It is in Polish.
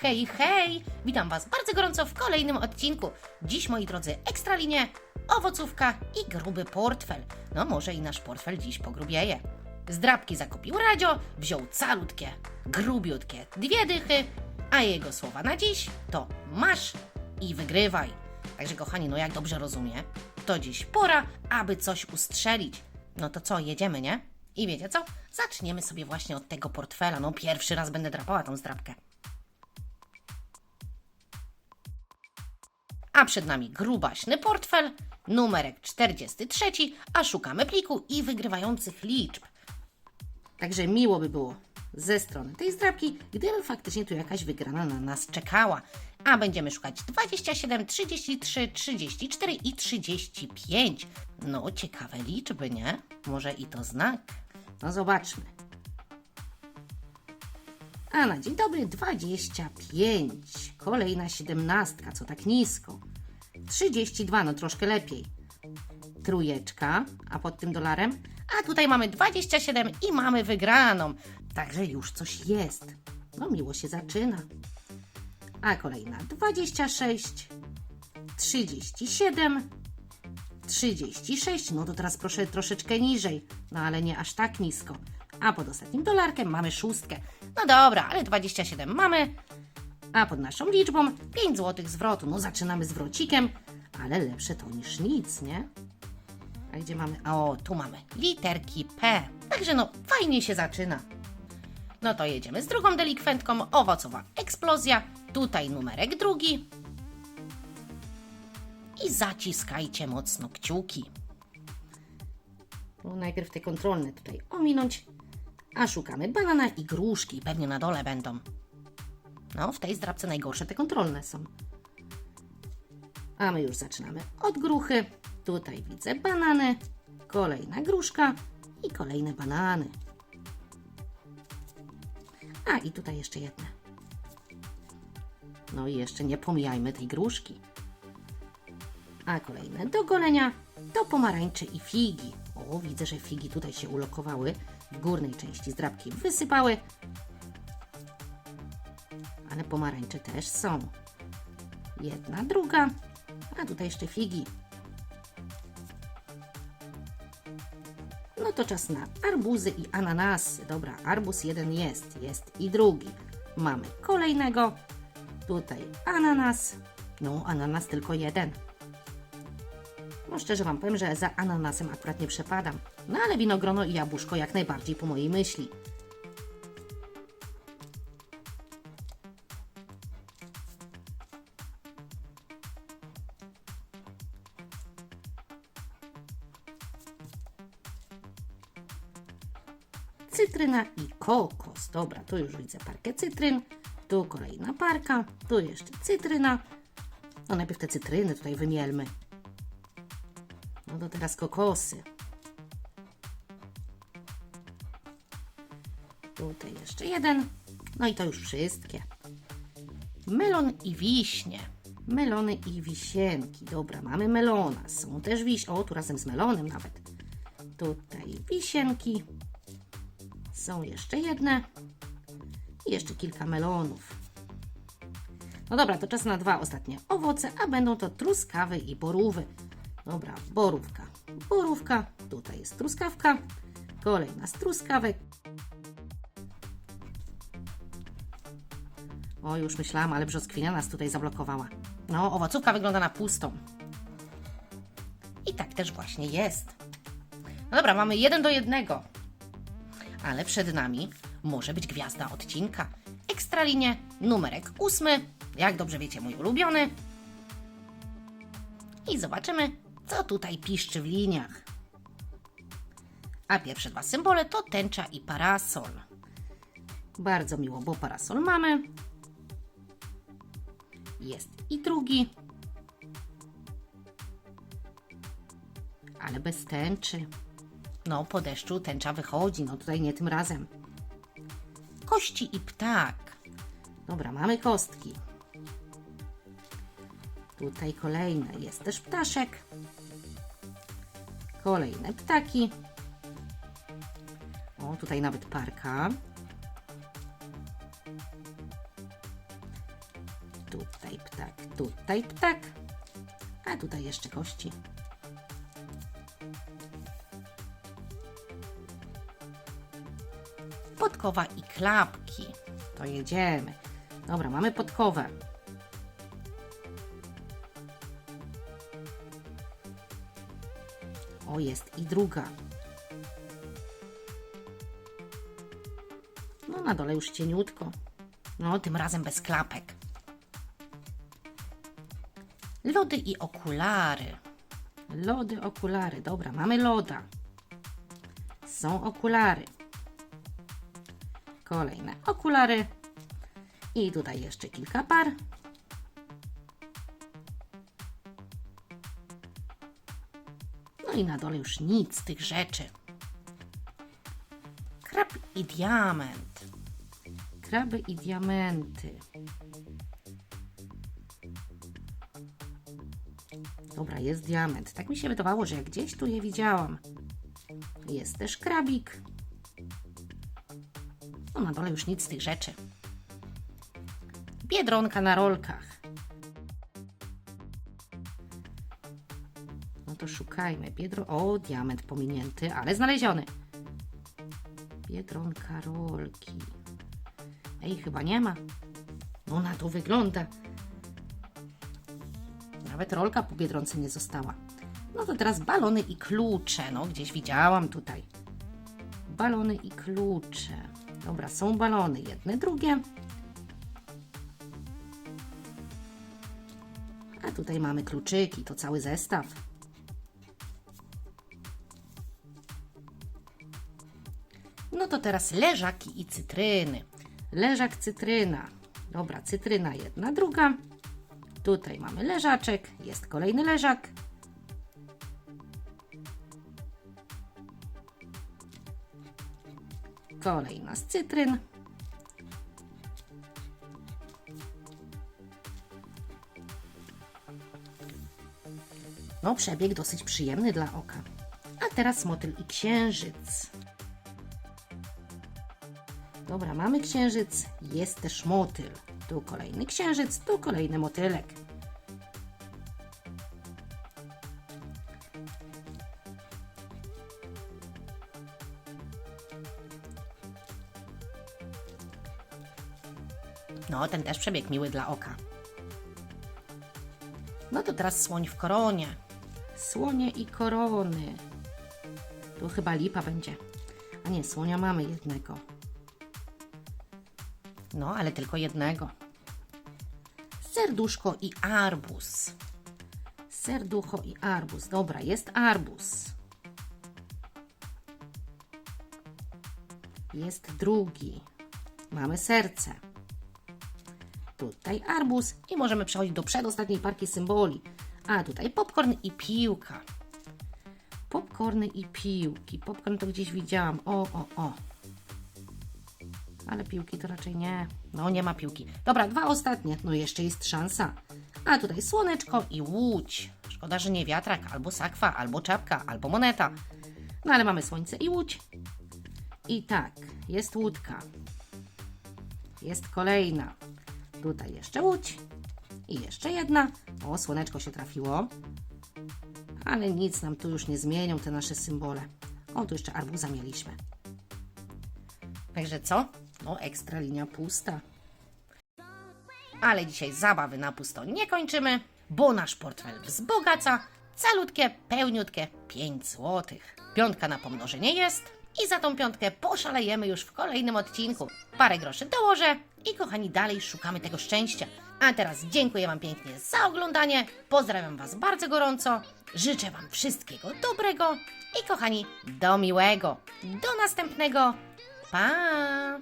Hej, hej! Witam Was bardzo gorąco w kolejnym odcinku. Dziś, moi drodzy, ekstralinie, owocówka i gruby portfel. No może i nasz portfel dziś pogrubieje. Z drapki zakupił Radzio, wziął calutkie, grubiutkie dwie dychy, a jego słowa na dziś to masz i wygrywaj. Także kochani, no jak dobrze rozumie, to dziś pora, aby coś ustrzelić. No to co, jedziemy, nie? I wiecie co? Zaczniemy sobie właśnie od tego portfela. No pierwszy raz będę drapała tą zdrapkę. A przed nami grubaśny portfel, numerek 43, a szukamy pliku i wygrywających liczb. Także miło by było ze strony tej zdrabki, gdyby faktycznie tu jakaś wygrana na nas czekała. A będziemy szukać 27, 33, 34 i 35. No, ciekawe liczby, nie? Może i to znak? No zobaczmy. A na dzień dobry 25. Kolejna siedemnastka, co tak nisko. 32, no troszkę lepiej. Trójeczka, a pod tym dolarem? A tutaj mamy 27 i mamy wygraną. Także już coś jest. No miło się zaczyna. A kolejna 26, 37, 36. No to teraz proszę troszeczkę niżej. No ale nie aż tak nisko. A pod ostatnim dolarkiem mamy szóstkę. No dobra, ale 27 mamy. A pod naszą liczbą 5 zł zwrotu. No zaczynamy zwrocikiem, ale lepsze to niż nic, nie? A gdzie mamy? O, tu mamy literki P. Także no, fajnie się zaczyna. No to jedziemy z drugą delikwentką. Owocowa eksplozja. Tutaj numerek drugi. I zaciskajcie mocno kciuki. No, najpierw te kontrolne tutaj ominąć. A szukamy banana i gruszki. Pewnie na dole będą. No, w tej zdrabce najgorsze te kontrolne są. A my już zaczynamy od gruchy. Tutaj widzę banany, kolejna gruszka i kolejne banany. A i tutaj jeszcze jedne. No i jeszcze nie pomijajmy tej gruszki. A kolejne do golenia to pomarańcze i figi. O, widzę, że figi tutaj się ulokowały. Górnej części zdrabki wysypały. Ale pomarańcze też są. Jedna, druga. A tutaj jeszcze figi. No to czas na arbuzy i ananasy. Dobra, arbuz jeden jest, jest i drugi. Mamy kolejnego. Tutaj ananas. No, ananas tylko jeden. Szczerze Wam powiem, że za ananasem akurat nie przepadam. No ale winogrono i jabłuszko jak najbardziej po mojej myśli. cytryna i kokos. Dobra, tu już widzę parkę cytryn, tu kolejna parka, tu jeszcze cytryna. No najpierw te cytryny tutaj wymielmy. To teraz kokosy. Tutaj jeszcze jeden. No i to już wszystkie. Melon i wiśnie. Melony i wisienki. Dobra, mamy melona. Są też wiś... O, tu razem z melonem nawet. Tutaj wisienki. Są jeszcze jedne. I jeszcze kilka melonów. No dobra, to czas na dwa ostatnie owoce, a będą to truskawy i borówy. Dobra, borówka. Borówka. Tutaj jest truskawka. Kolejna z truskawek. O, już myślałam, ale brzoskwinia nas tutaj zablokowała. No, owocówka wygląda na pustą. I tak też właśnie jest. No dobra, mamy jeden do jednego ale przed nami może być gwiazda odcinka. Ekstralinie numerek ósmy, jak dobrze wiecie, mój ulubiony. I zobaczymy, co tutaj piszczy w liniach. A pierwsze dwa symbole to tęcza i parasol. Bardzo miło, bo parasol mamy. Jest i drugi. Ale bez tęczy. No, po deszczu tęcza wychodzi, no tutaj nie tym razem. Kości i ptak. Dobra, mamy kostki. Tutaj kolejne. Jest też ptaszek. Kolejne ptaki. O, tutaj nawet parka. Tutaj ptak. A tutaj jeszcze kości. Podkowa i klapki. To jedziemy. Dobra, mamy podkowę. O, jest i druga. No, na dole już cieniutko. No, tym razem bez klapek. Lody i okulary. Lody, okulary. Dobra, mamy loda. Są okulary. Kolejne okulary. I tutaj jeszcze kilka par. Na dole już nic z tych rzeczy. Krab i diament. Kraby i diamenty. Dobra, jest diament. Tak mi się wydawało, że gdzieś tu je widziałam. Jest też krabik. No na dole już nic z tych rzeczy. Biedronka na rolkach. To szukajmy. Biedro... O, diament pominięty, ale znaleziony. Biedronka rolki. Ej, chyba nie ma. No na to wygląda. Nawet rolka po biedronce nie została. No to teraz balony i klucze. No, gdzieś widziałam tutaj. Balony i klucze. Dobra, są balony. Jedne, drugie. A tutaj mamy kluczyki. To cały zestaw. No to teraz leżaki i cytryny. Leżak, cytryna. Dobra, cytryna jedna, druga. Tutaj mamy leżaczek, jest kolejny leżak. Kolejna z cytryn. No, przebieg dosyć przyjemny dla oka. A teraz motyl i księżyc. Dobra, mamy księżyc, jest też motyl. Tu kolejny księżyc, tu kolejny motylek. No, ten też przebieg miły dla oka. No to teraz słoń w koronie. Słonie i korony. Tu chyba lipa będzie. A nie, słonia mamy jednego. No, ale tylko jednego. Serduszko i arbuz. Serducho i arbuz. Dobra, jest arbuz. Jest drugi. Mamy serce. Tutaj arbuz i możemy przechodzić do przedostatniej parki symboli. A tutaj popcorn i piłka. Popcorny i piłki. Popcorn to gdzieś widziałam. O, o, o. Ale piłki to raczej nie. No, nie ma piłki. Dobra, dwa ostatnie. No, jeszcze jest szansa. A tutaj słoneczko i łódź. Szkoda, że nie wiatrak, albo sakwa, albo czapka, albo moneta. No, ale mamy słońce i łódź. I tak, jest łódka. Jest kolejna. Tutaj jeszcze łódź. I jeszcze jedna. O, słoneczko się trafiło. Ale nic nam tu już nie zmienią te nasze symbole. O, tu jeszcze arbuza mieliśmy. Także co? No, ekstra linia pusta. Ale dzisiaj zabawy na pusto nie kończymy, bo nasz portfel wzbogaca calutkie, pełniutkie 5 złotych. Piątka na pomnożenie jest i za tą piątkę poszalejemy już w kolejnym odcinku. Parę groszy dołożę i kochani, dalej szukamy tego szczęścia. A teraz dziękuję Wam pięknie za oglądanie, pozdrawiam Was bardzo gorąco, życzę Wam wszystkiego dobrego i kochani, do miłego. Do następnego. Pa!